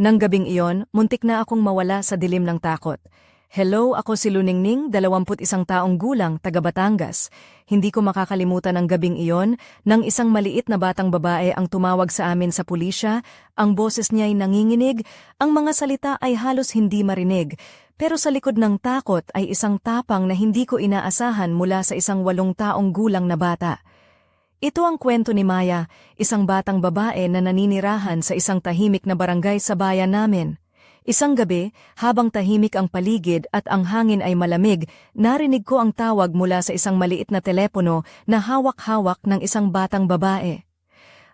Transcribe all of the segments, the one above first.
Nang gabing iyon, muntik na akong mawala sa dilim ng takot. Hello, ako si Luningning, 21 taong gulang, taga Batangas. Hindi ko makakalimutan ang gabing iyon nang isang maliit na batang babae ang tumawag sa amin sa pulisya, ang boses niya ay nanginginig, ang mga salita ay halos hindi marinig. Pero sa likod ng takot ay isang tapang na hindi ko inaasahan mula sa isang walong taong gulang na bata. Ito ang kwento ni Maya, isang batang babae na naninirahan sa isang tahimik na barangay sa bayan namin. Isang gabi, habang tahimik ang paligid at ang hangin ay malamig, narinig ko ang tawag mula sa isang maliit na telepono na hawak-hawak ng isang batang babae.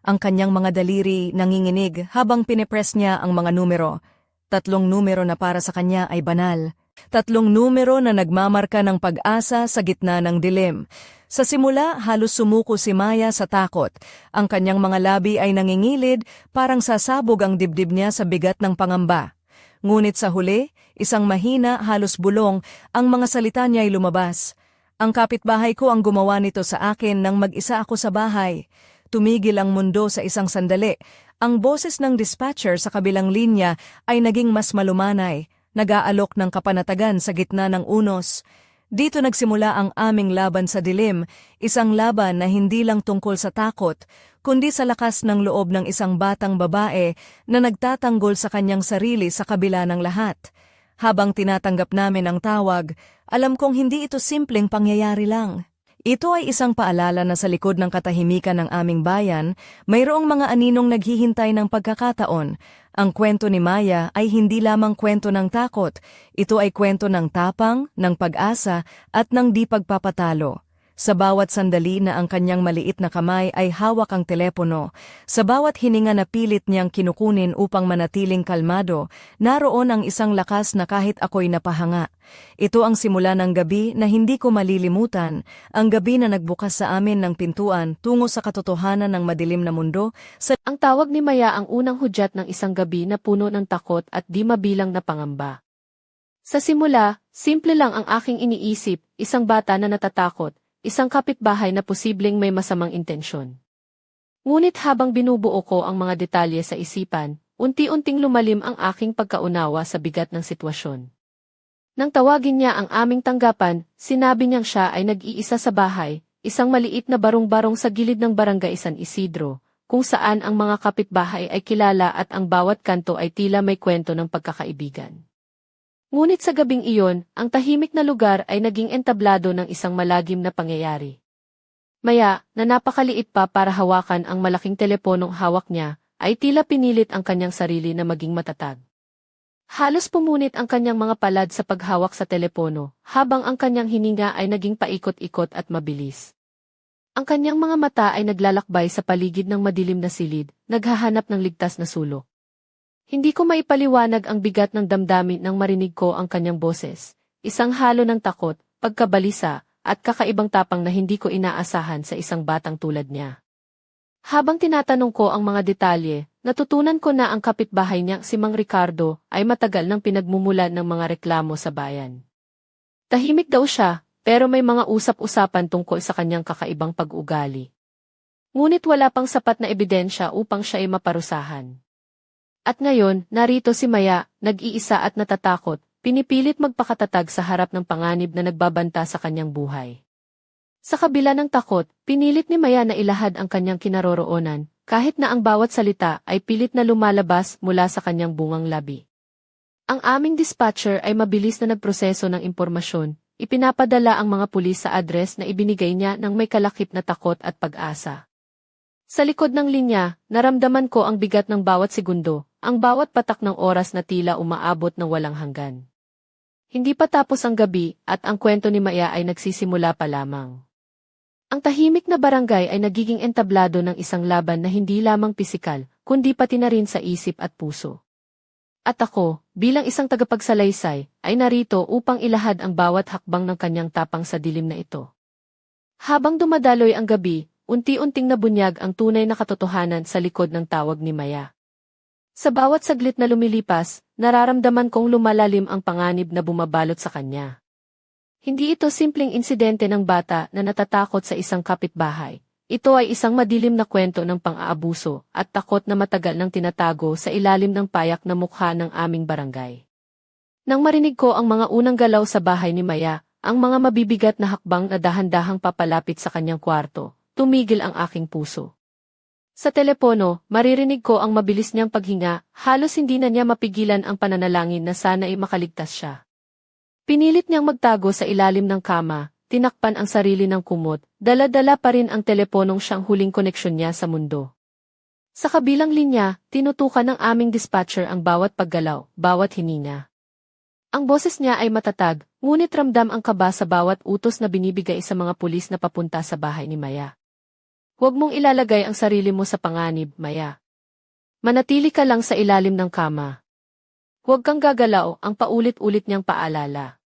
Ang kanyang mga daliri nanginginig habang pinepress niya ang mga numero. Tatlong numero na para sa kanya ay banal. Tatlong numero na nagmamarka ng pag-asa sa gitna ng dilim. Sa simula, halos sumuko si Maya sa takot. Ang kanyang mga labi ay nangingilid, parang sasabog ang dibdib niya sa bigat ng pangamba. Ngunit sa huli, isang mahina, halos bulong, ang mga salita niya ay lumabas. Ang kapitbahay ko ang gumawa nito sa akin nang mag-isa ako sa bahay. Tumigil ang mundo sa isang sandali. Ang boses ng dispatcher sa kabilang linya ay naging mas malumanay, nag-aalok ng kapanatagan sa gitna ng unos. Dito nagsimula ang aming laban sa dilim, isang laban na hindi lang tungkol sa takot, kundi sa lakas ng loob ng isang batang babae na nagtatanggol sa kanyang sarili sa kabila ng lahat. Habang tinatanggap namin ang tawag, alam kong hindi ito simpleng pangyayari lang. Ito ay isang paalala na sa likod ng katahimikan ng aming bayan, mayroong mga aninong naghihintay ng pagkakataon. Ang kwento ni Maya ay hindi lamang kwento ng takot, ito ay kwento ng tapang, ng pag-asa, at ng di pagpapatalo. Sa bawat sandali na ang kanyang maliit na kamay ay hawak ang telepono, sa bawat hininga na pilit niyang kinukunin upang manatiling kalmado, naroon ang isang lakas na kahit ako'y napahanga. Ito ang simula ng gabi na hindi ko malilimutan, ang gabi na nagbukas sa amin ng pintuan tungo sa katotohanan ng madilim na mundo, sa Ang tawag ni Maya ang unang hudyat ng isang gabi na puno ng takot at di mabilang na pangamba. Sa simula, simple lang ang aking iniisip, isang bata na natatakot, isang kapitbahay na posibleng may masamang intensyon. Ngunit habang binubuo ko ang mga detalye sa isipan, unti-unting lumalim ang aking pagkaunawa sa bigat ng sitwasyon. Nang tawagin niya ang aming tanggapan, sinabi niyang siya ay nag-iisa sa bahay, isang maliit na barong-barong sa gilid ng barangay San Isidro, kung saan ang mga kapitbahay ay kilala at ang bawat kanto ay tila may kwento ng pagkakaibigan. Ngunit sa gabing iyon, ang tahimik na lugar ay naging entablado ng isang malagim na pangyayari. Maya, na napakaliit pa para hawakan ang malaking teleponong hawak niya, ay tila pinilit ang kanyang sarili na maging matatag. Halos pumunit ang kanyang mga palad sa paghawak sa telepono, habang ang kanyang hininga ay naging paikot-ikot at mabilis. Ang kanyang mga mata ay naglalakbay sa paligid ng madilim na silid, naghahanap ng ligtas na sulok. Hindi ko maipaliwanag ang bigat ng damdamin nang marinig ko ang kanyang boses, isang halo ng takot, pagkabalisa, at kakaibang tapang na hindi ko inaasahan sa isang batang tulad niya. Habang tinatanong ko ang mga detalye, natutunan ko na ang kapitbahay niya si Mang Ricardo ay matagal nang pinagmumulan ng mga reklamo sa bayan. Tahimik daw siya, pero may mga usap-usapan tungkol sa kanyang kakaibang pag-ugali. Ngunit wala pang sapat na ebidensya upang siya ay maparusahan. At ngayon, narito si Maya, nag-iisa at natatakot, pinipilit magpakatatag sa harap ng panganib na nagbabanta sa kanyang buhay. Sa kabila ng takot, pinilit ni Maya na ilahad ang kanyang kinaroroonan, kahit na ang bawat salita ay pilit na lumalabas mula sa kanyang bungang labi. Ang aming dispatcher ay mabilis na nagproseso ng impormasyon, ipinapadala ang mga pulis sa address na ibinigay niya ng may kalakip na takot at pag-asa. Sa likod ng linya, naramdaman ko ang bigat ng bawat segundo, ang bawat patak ng oras na tila umaabot ng walang hanggan. Hindi pa tapos ang gabi at ang kwento ni Maya ay nagsisimula pa lamang. Ang tahimik na barangay ay nagiging entablado ng isang laban na hindi lamang pisikal, kundi pati na rin sa isip at puso. At ako, bilang isang tagapagsalaysay, ay narito upang ilahad ang bawat hakbang ng kanyang tapang sa dilim na ito. Habang dumadaloy ang gabi, unti-unting nabunyag ang tunay na katotohanan sa likod ng tawag ni Maya. Sa bawat saglit na lumilipas, nararamdaman kong lumalalim ang panganib na bumabalot sa kanya. Hindi ito simpleng insidente ng bata na natatakot sa isang kapitbahay. ito ay isang madilim na kwento ng pang-aabuso at takot na matagal nang tinatago sa ilalim ng payak na mukha ng aming barangay. Nang marinig ko ang mga unang galaw sa bahay ni Maya, ang mga mabibigat na hakbang na dahan-dahang papalapit sa kanyang kwarto, tumigil ang aking puso. Sa telepono, maririnig ko ang mabilis niyang paghinga, halos hindi na niya mapigilan ang pananalangin na sana ay makaligtas siya. Pinilit niyang magtago sa ilalim ng kama, tinakpan ang sarili ng kumot, dala-dala pa rin ang teleponong siyang huling koneksyon niya sa mundo. Sa kabilang linya, tinutukan ng aming dispatcher ang bawat paggalaw, bawat hininga. Ang boses niya ay matatag, ngunit ramdam ang kaba sa bawat utos na binibigay sa mga pulis na papunta sa bahay ni Maya. Huwag mong ilalagay ang sarili mo sa panganib, Maya. Manatili ka lang sa ilalim ng kama. Huwag kang gagalaw ang paulit-ulit niyang paalala.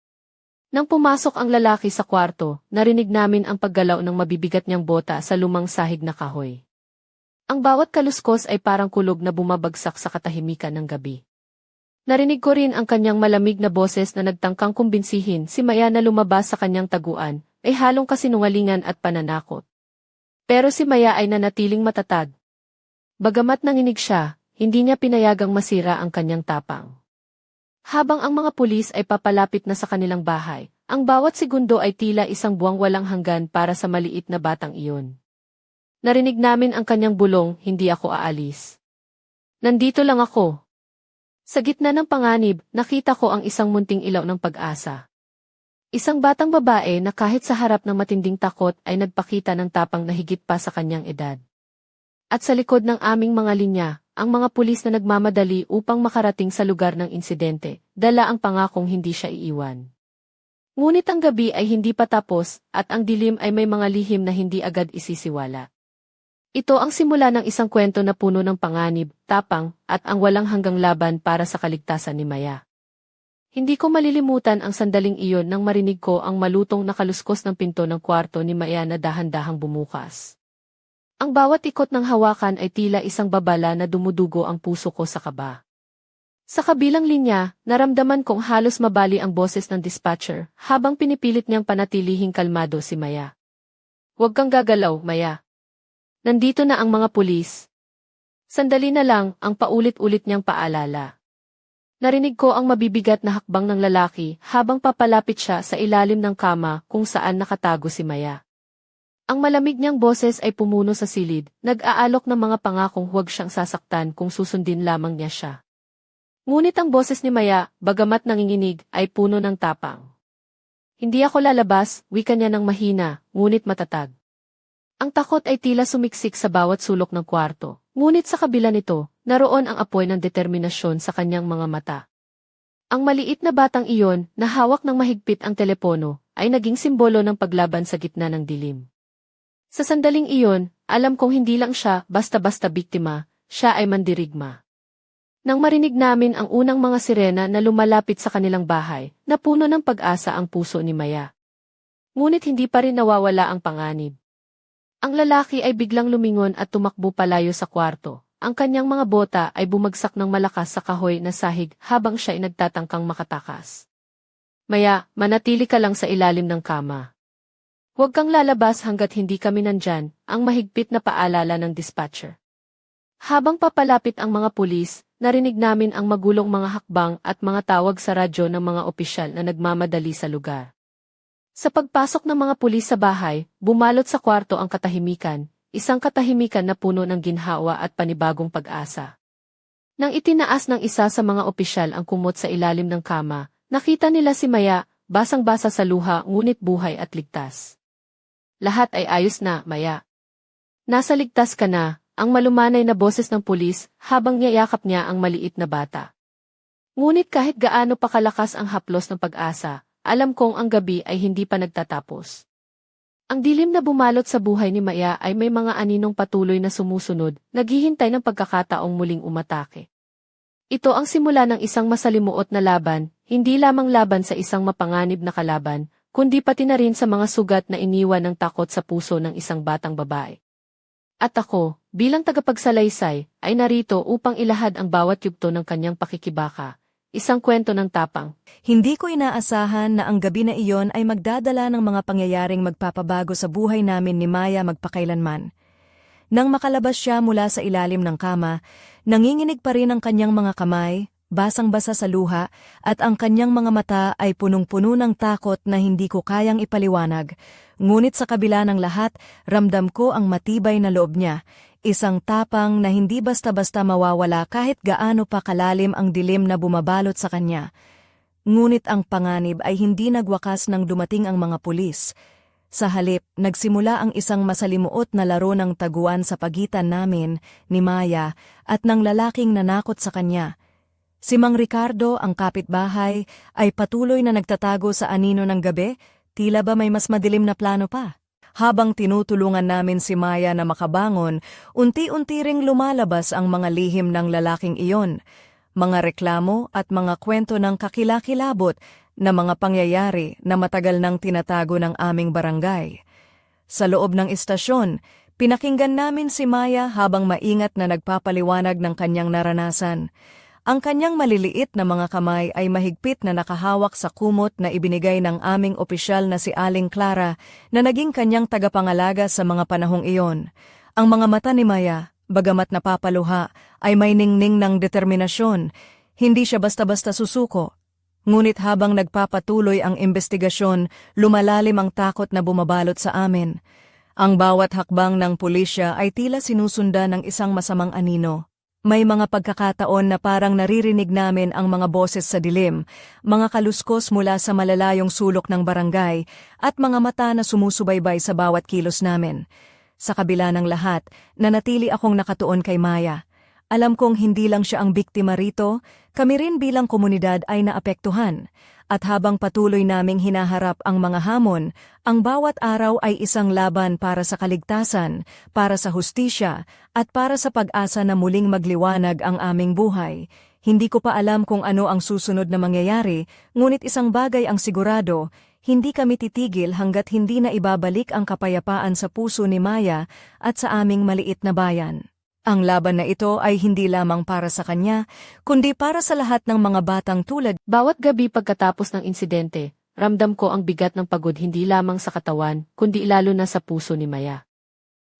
Nang pumasok ang lalaki sa kwarto, narinig namin ang paggalaw ng mabibigat niyang bota sa lumang sahig na kahoy. Ang bawat kaluskos ay parang kulog na bumabagsak sa katahimikan ng gabi. Narinig ko rin ang kanyang malamig na boses na nagtangkang kumbinsihin si Maya na lumabas sa kanyang taguan, ay halong kasinungalingan at pananakot. Pero si Maya ay nanatiling matatag. Bagamat nanginig siya, hindi niya pinayagang masira ang kanyang tapang. Habang ang mga pulis ay papalapit na sa kanilang bahay, ang bawat segundo ay tila isang buwang walang hanggan para sa maliit na batang iyon. Narinig namin ang kanyang bulong, hindi ako aalis. Nandito lang ako. Sa gitna ng panganib, nakita ko ang isang munting ilaw ng pag-asa. Isang batang babae na kahit sa harap ng matinding takot ay nagpakita ng tapang na higit pa sa kanyang edad. At sa likod ng aming mga linya, ang mga pulis na nagmamadali upang makarating sa lugar ng insidente, dala ang pangakong hindi siya iiwan. Ngunit ang gabi ay hindi pa tapos, at ang dilim ay may mga lihim na hindi agad isisiwala. Ito ang simula ng isang kwento na puno ng panganib, tapang, at ang walang hanggang laban para sa kaligtasan ni Maya. Hindi ko malilimutan ang sandaling iyon nang marinig ko ang malutong nakaluskos ng pinto ng kwarto ni Maya na dahan-dahang bumukas. Ang bawat ikot ng hawakan ay tila isang babala na dumudugo ang puso ko sa kaba. Sa kabilang linya, naramdaman kong halos mabali ang boses ng dispatcher habang pinipilit niyang panatilihing kalmado si Maya. Huwag kang gagalaw, Maya. Nandito na ang mga pulis. Sandali na lang ang paulit-ulit niyang paalala. Narinig ko ang mabibigat na hakbang ng lalaki habang papalapit siya sa ilalim ng kama kung saan nakatago si Maya. Ang malamig niyang boses ay pumuno sa silid, nag-aalok ng mga pangakong huwag siyang sasaktan kung susundin lamang niya siya. Ngunit ang boses ni Maya, bagamat nanginginig, ay puno ng tapang. Hindi ako lalabas, wika niya ng mahina, ngunit matatag. Ang takot ay tila sumiksik sa bawat sulok ng kwarto, ngunit sa kabila nito, naroon ang apoy ng determinasyon sa kanyang mga mata. Ang maliit na batang iyon, na hawak ng mahigpit ang telepono, ay naging simbolo ng paglaban sa gitna ng dilim. Sa sandaling iyon, alam kong hindi lang siya basta-basta biktima, siya ay mandirigma. Nang marinig namin ang unang mga sirena na lumalapit sa kanilang bahay, napuno ng pag-asa ang puso ni Maya. Ngunit hindi pa rin nawawala ang panganib. Ang lalaki ay biglang lumingon at tumakbo palayo sa kwarto. Ang kanyang mga bota ay bumagsak ng malakas sa kahoy na sahig habang siya ay nagtatangkang makatakas. Maya, manatili ka lang sa ilalim ng kama. Huwag kang lalabas hanggat hindi kami nandyan, ang mahigpit na paalala ng dispatcher. Habang papalapit ang mga pulis, narinig namin ang magulong mga hakbang at mga tawag sa radyo ng mga opisyal na nagmamadali sa lugar. Sa pagpasok ng mga pulis sa bahay, bumalot sa kwarto ang katahimikan, isang katahimikan na puno ng ginhawa at panibagong pag-asa. Nang itinaas ng isa sa mga opisyal ang kumot sa ilalim ng kama, nakita nila si Maya, basang-basa sa luha ngunit buhay at ligtas. Lahat ay ayos na, Maya. Nasa ligtas ka na, ang malumanay na boses ng pulis habang niyayakap niya ang maliit na bata. Ngunit kahit gaano pa kalakas ang haplos ng pag-asa, alam kong ang gabi ay hindi pa nagtatapos. Ang dilim na bumalot sa buhay ni Maya ay may mga aninong patuloy na sumusunod, naghihintay ng pagkakataong muling umatake. Ito ang simula ng isang masalimuot na laban, hindi lamang laban sa isang mapanganib na kalaban, kundi pati na rin sa mga sugat na iniwan ng takot sa puso ng isang batang babae. At ako, bilang tagapagsalaysay, ay narito upang ilahad ang bawat yugto ng kanyang pakikibaka, isang kwento ng tapang. Hindi ko inaasahan na ang gabi na iyon ay magdadala ng mga pangyayaring magpapabago sa buhay namin ni Maya magpakailanman. Nang makalabas siya mula sa ilalim ng kama, nanginginig pa rin ang kanyang mga kamay, basang-basa sa luha, at ang kanyang mga mata ay punong-puno ng takot na hindi ko kayang ipaliwanag. Ngunit sa kabila ng lahat, ramdam ko ang matibay na loob niya, isang tapang na hindi basta-basta mawawala kahit gaano pa kalalim ang dilim na bumabalot sa kanya. Ngunit ang panganib ay hindi nagwakas nang dumating ang mga pulis. Sa halip, nagsimula ang isang masalimuot na laro ng taguan sa pagitan namin, ni Maya, at ng lalaking nanakot sa kanya. Si Mang Ricardo, ang kapitbahay, ay patuloy na nagtatago sa anino ng gabi, tila ba may mas madilim na plano pa. Habang tinutulungan namin si Maya na makabangon, unti-unti ring lumalabas ang mga lihim ng lalaking iyon, mga reklamo at mga kwento ng kakilakilabot na mga pangyayari na matagal nang tinatago ng aming barangay. Sa loob ng istasyon, pinakinggan namin si Maya habang maingat na nagpapaliwanag ng kanyang naranasan. Ang kanyang maliliit na mga kamay ay mahigpit na nakahawak sa kumot na ibinigay ng aming opisyal na si Aling Clara na naging kanyang tagapangalaga sa mga panahong iyon. Ang mga mata ni Maya, bagamat napapaluha, ay may ningning ng determinasyon. Hindi siya basta-basta susuko. Ngunit habang nagpapatuloy ang investigasyon, lumalalim ang takot na bumabalot sa amin. Ang bawat hakbang ng pulisya ay tila sinusunda ng isang masamang anino. May mga pagkakataon na parang naririnig namin ang mga boses sa dilim, mga kaluskos mula sa malalayong sulok ng barangay, at mga mata na sumusubaybay sa bawat kilos namin. Sa kabila ng lahat, nanatili akong nakatuon kay Maya. Alam kong hindi lang siya ang biktima rito, kami rin bilang komunidad ay naapektuhan. At habang patuloy naming hinaharap ang mga hamon, ang bawat araw ay isang laban para sa kaligtasan, para sa hustisya, at para sa pag-asa na muling magliwanag ang aming buhay. Hindi ko pa alam kung ano ang susunod na mangyayari, ngunit isang bagay ang sigurado, hindi kami titigil hanggat hindi na ibabalik ang kapayapaan sa puso ni Maya at sa aming maliit na bayan. Ang laban na ito ay hindi lamang para sa kanya, kundi para sa lahat ng mga batang tulad Bawat gabi pagkatapos ng insidente, ramdam ko ang bigat ng pagod hindi lamang sa katawan, kundi lalo na sa puso ni Maya.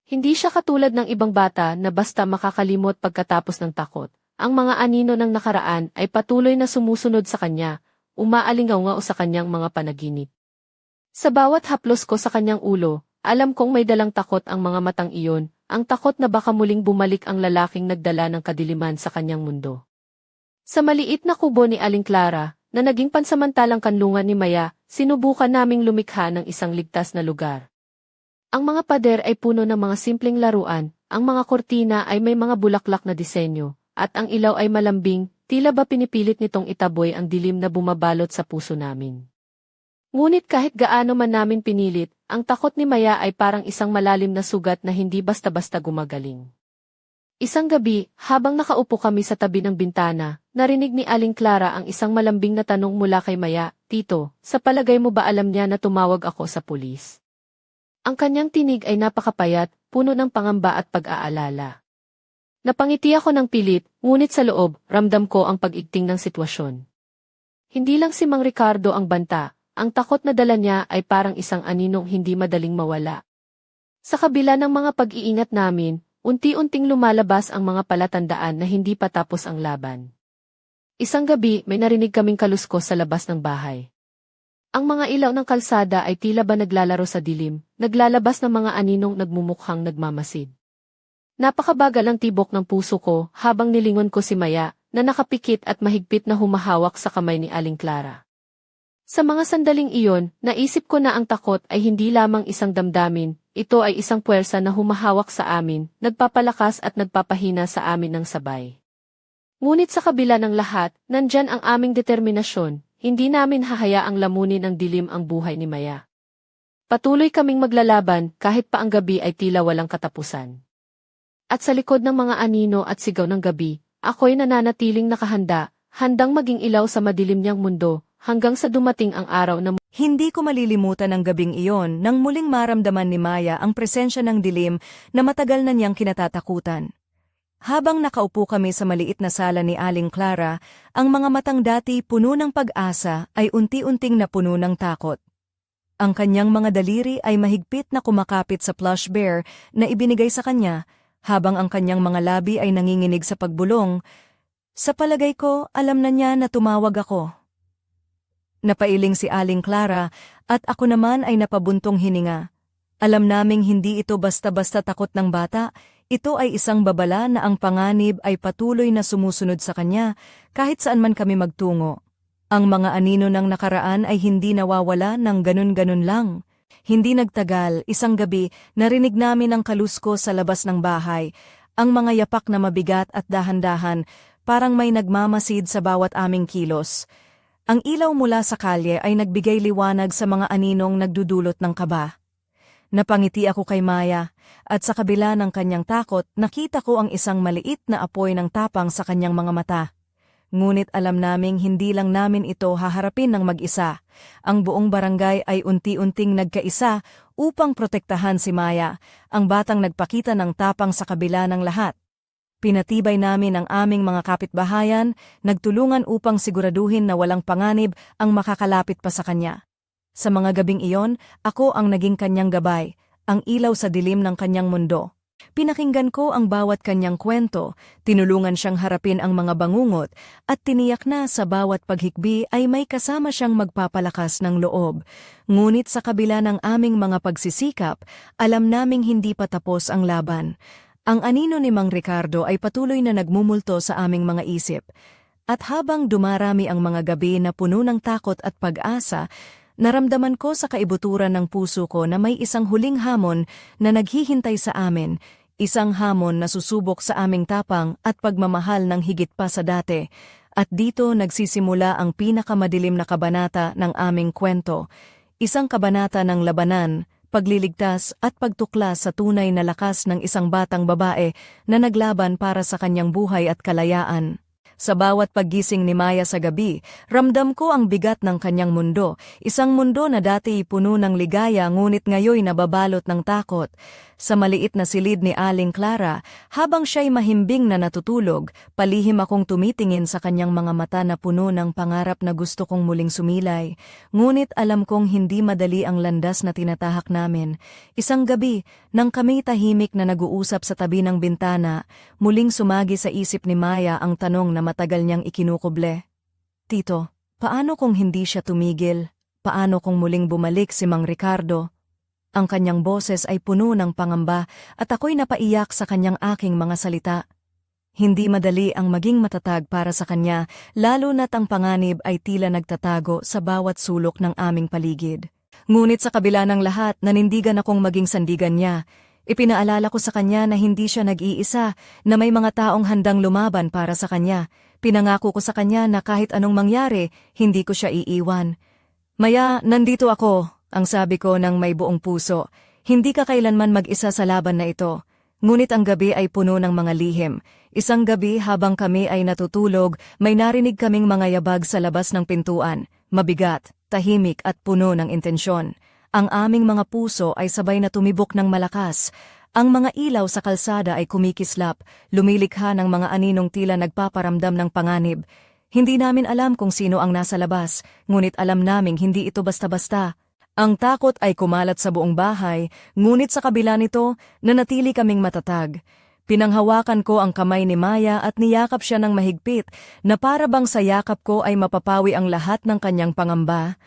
Hindi siya katulad ng ibang bata na basta makakalimot pagkatapos ng takot. Ang mga anino ng nakaraan ay patuloy na sumusunod sa kanya, umaalingaw sa kanyang mga panaginip. Sa bawat haplos ko sa kanyang ulo, alam kong may dalang takot ang mga matang iyon, ang takot na baka muling bumalik ang lalaking nagdala ng kadiliman sa kanyang mundo. Sa maliit na kubo ni Aling Clara, na naging pansamantalang kanlungan ni Maya, sinubukan naming lumikha ng isang ligtas na lugar. Ang mga pader ay puno ng mga simpleng laruan, ang mga kortina ay may mga bulaklak na disenyo, at ang ilaw ay malambing, tila ba pinipilit nitong itaboy ang dilim na bumabalot sa puso namin. Ngunit kahit gaano man namin pinilit, ang takot ni Maya ay parang isang malalim na sugat na hindi basta-basta gumagaling. Isang gabi, habang nakaupo kami sa tabi ng bintana, narinig ni Aling Clara ang isang malambing na tanong mula kay Maya, Tito, sa palagay mo ba alam niya na tumawag ako sa pulis? Ang kanyang tinig ay napakapayat, puno ng pangamba at pag-aalala. Napangiti ako ng pilit, ngunit sa loob, ramdam ko ang pag-igting ng sitwasyon. Hindi lang si Mang Ricardo ang banta, ang takot na dala niya ay parang isang aninong hindi madaling mawala. Sa kabila ng mga pag-iingat namin, unti-unting lumalabas ang mga palatandaan na hindi pa tapos ang laban. Isang gabi, may narinig kaming kaluskos sa labas ng bahay. Ang mga ilaw ng kalsada ay tila ba naglalaro sa dilim, naglalabas ng mga aninong nagmumukhang nagmamasid. Napakabagal ang tibok ng puso ko habang nilingon ko si Maya, na nakapikit at mahigpit na humahawak sa kamay ni Aling Clara. Sa mga sandaling iyon, naisip ko na ang takot ay hindi lamang isang damdamin, ito ay isang puwersa na humahawak sa amin, nagpapalakas at nagpapahina sa amin ng sabay. Ngunit sa kabila ng lahat, nandyan ang aming determinasyon, hindi namin hahayaang lamunin ang dilim ang buhay ni Maya. Patuloy kaming maglalaban kahit pa ang gabi ay tila walang katapusan. At sa likod ng mga anino at sigaw ng gabi, ako'y nananatiling nakahanda, handang maging ilaw sa madilim niyang mundo, hanggang sa dumating ang araw na Hindi ko malilimutan ang gabing iyon nang muling maramdaman ni Maya ang presensya ng dilim na matagal na niyang kinatatakutan. Habang nakaupo kami sa maliit na sala ni Aling Clara, ang mga matang dati puno ng pag-asa ay unti-unting napuno ng takot. Ang kanyang mga daliri ay mahigpit na kumakapit sa plush bear na ibinigay sa kanya, habang ang kanyang mga labi ay nanginginig sa pagbulong. Sa palagay ko, alam na niya na tumawag ako. Napailing si Aling Clara at ako naman ay napabuntong hininga. Alam naming hindi ito basta-basta takot ng bata, ito ay isang babala na ang panganib ay patuloy na sumusunod sa kanya kahit saan man kami magtungo. Ang mga anino ng nakaraan ay hindi nawawala ng ganun-ganun lang. Hindi nagtagal, isang gabi, narinig namin ang kalusko sa labas ng bahay, ang mga yapak na mabigat at dahan-dahan, parang may nagmamasid sa bawat aming kilos. Ang ilaw mula sa kalye ay nagbigay liwanag sa mga aninong nagdudulot ng kaba. Napangiti ako kay Maya, at sa kabila ng kanyang takot, nakita ko ang isang maliit na apoy ng tapang sa kanyang mga mata. Ngunit alam naming hindi lang namin ito haharapin ng mag-isa. Ang buong barangay ay unti-unting nagkaisa upang protektahan si Maya, ang batang nagpakita ng tapang sa kabila ng lahat. Pinatibay namin ang aming mga kapitbahayan, nagtulungan upang siguraduhin na walang panganib ang makakalapit pa sa kanya. Sa mga gabing iyon, ako ang naging kanyang gabay, ang ilaw sa dilim ng kanyang mundo. Pinakinggan ko ang bawat kanyang kwento, tinulungan siyang harapin ang mga bangungot, at tiniyak na sa bawat paghikbi ay may kasama siyang magpapalakas ng loob. Ngunit sa kabila ng aming mga pagsisikap, alam naming hindi pa tapos ang laban. Ang anino ni Mang Ricardo ay patuloy na nagmumulto sa aming mga isip. At habang dumarami ang mga gabi na puno ng takot at pag-asa, Naramdaman ko sa kaibuturan ng puso ko na may isang huling hamon na naghihintay sa amin, isang hamon na susubok sa aming tapang at pagmamahal ng higit pa sa dati. At dito nagsisimula ang pinakamadilim na kabanata ng aming kwento, isang kabanata ng labanan, pagliligtas at pagtuklas sa tunay na lakas ng isang batang babae na naglaban para sa kanyang buhay at kalayaan. Sa bawat paggising ni Maya sa gabi, ramdam ko ang bigat ng kanyang mundo, isang mundo na dati puno ng ligaya ngunit ngayoy nababalot ng takot. Sa maliit na silid ni Aling Clara, habang siya'y mahimbing na natutulog, palihim akong tumitingin sa kanyang mga mata na puno ng pangarap na gusto kong muling sumilay. Ngunit alam kong hindi madali ang landas na tinatahak namin. Isang gabi, nang kami tahimik na nag-uusap sa tabi ng bintana, muling sumagi sa isip ni Maya ang tanong na matagal niyang ikinukuble. Tito, paano kung hindi siya tumigil? Paano kung muling bumalik si Mang Ricardo? Ang kanyang boses ay puno ng pangamba at ako'y napaiyak sa kanyang aking mga salita. Hindi madali ang maging matatag para sa kanya, lalo na't ang panganib ay tila nagtatago sa bawat sulok ng aming paligid. Ngunit sa kabila ng lahat, nanindigan akong maging sandigan niya. Ipinaalala ko sa kanya na hindi siya nag-iisa, na may mga taong handang lumaban para sa kanya. Pinangako ko sa kanya na kahit anong mangyari, hindi ko siya iiwan. Maya, nandito ako, ang sabi ko ng may buong puso. Hindi ka kailanman mag-isa sa laban na ito. Ngunit ang gabi ay puno ng mga lihim. Isang gabi habang kami ay natutulog, may narinig kaming mga yabag sa labas ng pintuan. Mabigat, tahimik at puno ng intensyon. Ang aming mga puso ay sabay na tumibok ng malakas. Ang mga ilaw sa kalsada ay kumikislap, lumilikha ng mga aninong tila nagpaparamdam ng panganib. Hindi namin alam kung sino ang nasa labas, ngunit alam naming hindi ito basta-basta. Ang takot ay kumalat sa buong bahay, ngunit sa kabila nito, nanatili kaming matatag. Pinanghawakan ko ang kamay ni Maya at niyakap siya ng mahigpit na para bang sa yakap ko ay mapapawi ang lahat ng kanyang pangamba.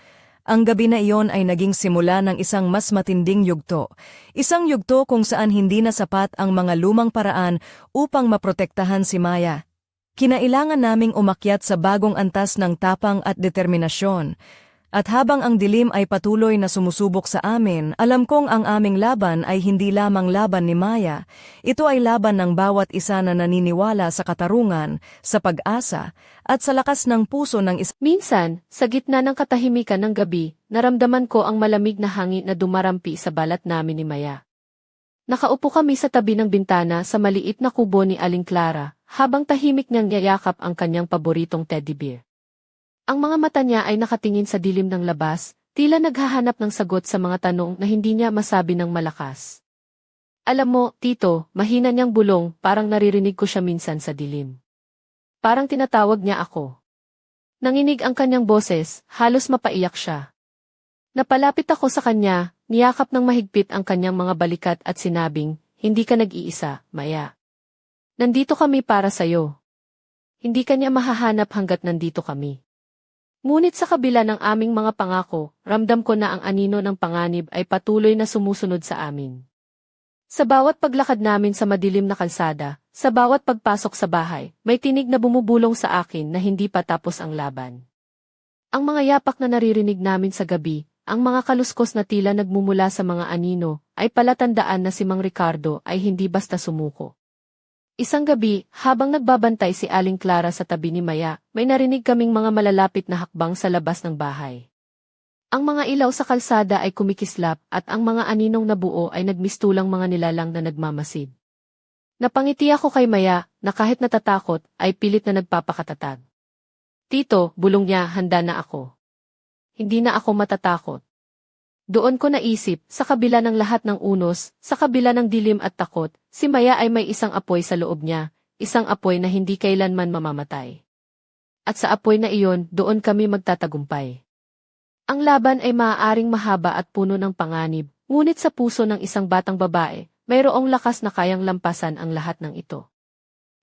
Ang gabi na iyon ay naging simula ng isang mas matinding yugto. Isang yugto kung saan hindi na sapat ang mga lumang paraan upang maprotektahan si Maya. Kinailangan naming umakyat sa bagong antas ng tapang at determinasyon. At habang ang dilim ay patuloy na sumusubok sa amin, alam kong ang aming laban ay hindi lamang laban ni Maya. Ito ay laban ng bawat isa na naniniwala sa katarungan, sa pag-asa, at sa lakas ng puso ng isa. Minsan, sa gitna ng katahimikan ng gabi, naramdaman ko ang malamig na hangin na dumarampi sa balat namin ni Maya. Nakaupo kami sa tabi ng bintana sa maliit na kubo ni Aling Clara, habang tahimik niyang yayakap ang kanyang paboritong teddy bear. Ang mga mata niya ay nakatingin sa dilim ng labas, tila naghahanap ng sagot sa mga tanong na hindi niya masabi ng malakas. Alam mo, tito, mahina niyang bulong, parang naririnig ko siya minsan sa dilim. Parang tinatawag niya ako. Nanginig ang kanyang boses, halos mapaiyak siya. Napalapit ako sa kanya, niyakap ng mahigpit ang kanyang mga balikat at sinabing, hindi ka nag-iisa, Maya. Nandito kami para sa'yo. Hindi ka niya mahahanap hanggat nandito kami. Ngunit sa kabila ng aming mga pangako, ramdam ko na ang anino ng panganib ay patuloy na sumusunod sa amin. Sa bawat paglakad namin sa madilim na kalsada, sa bawat pagpasok sa bahay, may tinig na bumubulong sa akin na hindi pa tapos ang laban. Ang mga yapak na naririnig namin sa gabi, ang mga kaluskos na tila nagmumula sa mga anino, ay palatandaan na si Mang Ricardo ay hindi basta sumuko. Isang gabi, habang nagbabantay si Aling Clara sa tabi ni Maya, may narinig kaming mga malalapit na hakbang sa labas ng bahay. Ang mga ilaw sa kalsada ay kumikislap at ang mga aninong nabuo ay nagmistulang mga nilalang na nagmamasid. Napangiti ako kay Maya na kahit natatakot ay pilit na nagpapakatatag. Tito, bulong niya, handa na ako. Hindi na ako matatakot. Doon ko naisip, sa kabila ng lahat ng unos, sa kabila ng dilim at takot, si Maya ay may isang apoy sa loob niya, isang apoy na hindi kailanman mamamatay. At sa apoy na iyon, doon kami magtatagumpay. Ang laban ay maaaring mahaba at puno ng panganib, ngunit sa puso ng isang batang babae, mayroong lakas na kayang lampasan ang lahat ng ito.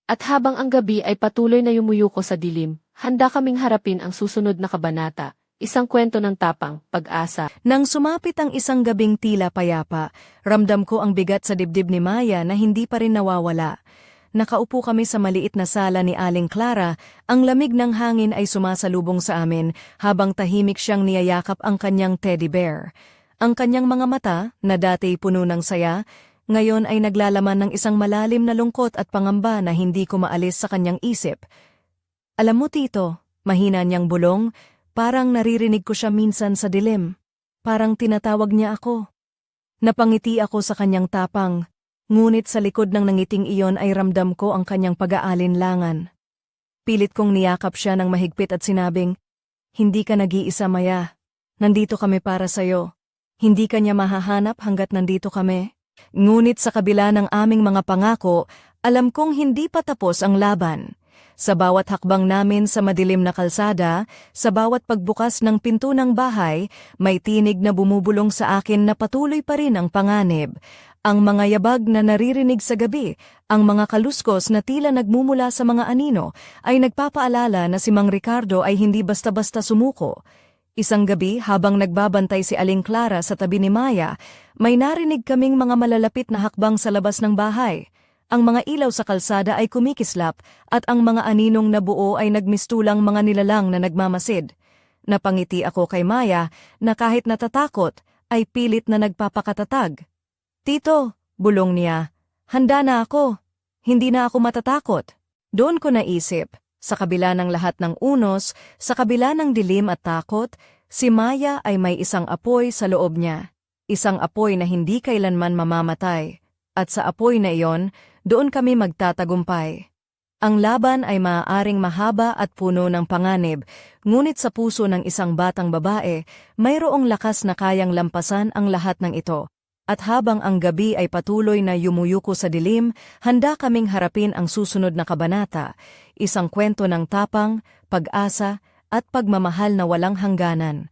At habang ang gabi ay patuloy na yumuyuko sa dilim, handa kaming harapin ang susunod na kabanata, isang kwento ng tapang, pag-asa, Nang sumapit ang isang gabing tila payapa, ramdam ko ang bigat sa dibdib ni Maya na hindi pa rin nawawala. Nakaupo kami sa maliit na sala ni Aling Clara, ang lamig ng hangin ay sumasalubong sa amin habang tahimik siyang niyayakap ang kanyang teddy bear. Ang kanyang mga mata, na dati puno ng saya, ngayon ay naglalaman ng isang malalim na lungkot at pangamba na hindi ko maalis sa kanyang isip. Alam mo tito, mahina niyang bulong, parang naririnig ko siya minsan sa dilim. Parang tinatawag niya ako. Napangiti ako sa kanyang tapang, ngunit sa likod ng nangiting iyon ay ramdam ko ang kanyang pag-aalinlangan. Pilit kong niyakap siya ng mahigpit at sinabing, Hindi ka nag-iisa, Maya. Nandito kami para sa'yo. Hindi ka niya mahahanap hanggat nandito kami. Ngunit sa kabila ng aming mga pangako, alam kong hindi pa tapos ang laban. Sa bawat hakbang namin sa madilim na kalsada, sa bawat pagbukas ng pinto ng bahay, may tinig na bumubulong sa akin na patuloy pa rin ang panganib. Ang mga yabag na naririnig sa gabi, ang mga kaluskos na tila nagmumula sa mga anino, ay nagpapaalala na si Mang Ricardo ay hindi basta-basta sumuko. Isang gabi habang nagbabantay si Aling Clara sa tabi ni Maya, may narinig kaming mga malalapit na hakbang sa labas ng bahay. Ang mga ilaw sa kalsada ay kumikislap at ang mga aninong nabuo ay nagmistulang mga nilalang na nagmamasid. Napangiti ako kay Maya na kahit natatakot ay pilit na nagpapakatatag. Tito, bulong niya, handa na ako. Hindi na ako matatakot. Doon ko naisip, sa kabila ng lahat ng unos, sa kabila ng dilim at takot, si Maya ay may isang apoy sa loob niya. Isang apoy na hindi kailanman mamamatay. At sa apoy na iyon, doon kami magtatagumpay. Ang laban ay maaaring mahaba at puno ng panganib, ngunit sa puso ng isang batang babae, mayroong lakas na kayang lampasan ang lahat ng ito. At habang ang gabi ay patuloy na yumuyuko sa dilim, handa kaming harapin ang susunod na kabanata, isang kwento ng tapang, pag-asa, at pagmamahal na walang hangganan.